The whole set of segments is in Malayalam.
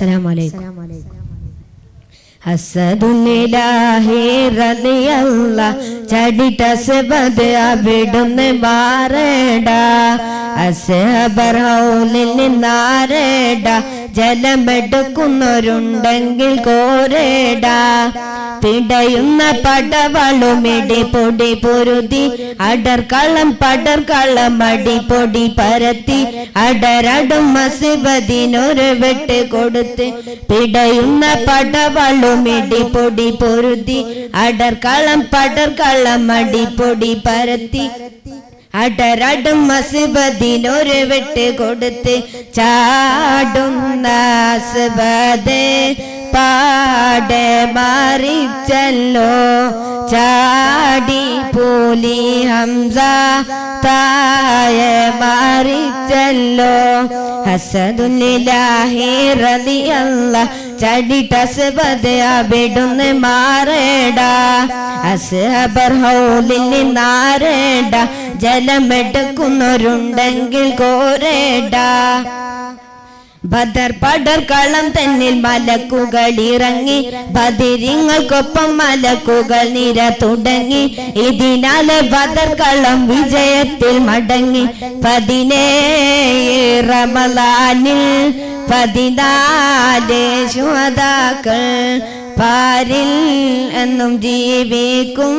അസ്സലാമലൈക്കും. ഹസദുനിലാഹി റളിയല്ല ചടിട്ട സെബദ് അവിടുന്ന് മാറേട. അസഹബർ ഹൗലിൽ നിന്നാരേട ജലമെടുക്കുന്നവരുണ്ടെങ്കിൽ കോരേട. പിടയുന്ന പടവളുമിടി പൊടി പൊരുതി അടർക്കളം പടർക്കളം അടി പൊടി പരത്തി അടരടും മസിബദിനൊരു വെട്ട് കൊടുത്ത് പിടയുന്ന പടവളുമിടി പൊടി പൊരുതി അടർക്കളം പടർക്കളം അടി പൊടി പരത്തി അടരടും മസിബദിനൊരു വെട്ട് കൊടുത്ത് ചാടുന്ന അസ്ബദ് പാടെ മറിച്ചല്ലോ. ചാടി പോലി ഹംസ തായ മറിച്ചല്ലോ. ഹസദുല്ലാഹി റളിയല്ല ചടിട്ട അസ്ബദ് അവിടുന്ന് മാറേട. അസ്ഹബർ ഹൗലിൽ നാരേട ജലമെടുക്കുന്നവരുണ്ടെങ്കിൽ കോരേട. ബദർ പടർ കളം തന്നിൽ മലക്കുകൾ ഇറങ്ങി. ബദിരിങ്ങൾക്കൊപ്പം മലക്കുകൾ നിര തുടങ്ങി. ഇതിനാല് ബദർ കളം വിജയത്തിൽ മടങ്ങി. പതിനേഴ് റമലാനിൽ പതിനാല് ശുഹതാക്കൾ പാരിൽ എന്നും ജീവിക്കും.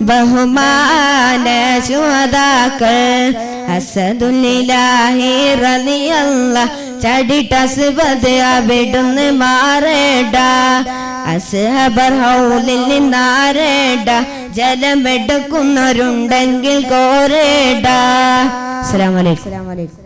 ബഹുമാന ശുഹതാക്കൾ അസദുല്ലാഹി റളിയല്ല ചടിട്ട അസ്ബദ് അവിടുന്ന് മാറേട. അസ്ഹബർ ഹൗലിൽ നിന്നാരേട ജലമെടുക്കുന്നവരുണ്ടെങ്കിൽ കോരേട. അസ്സലാമു അലൈക്കും.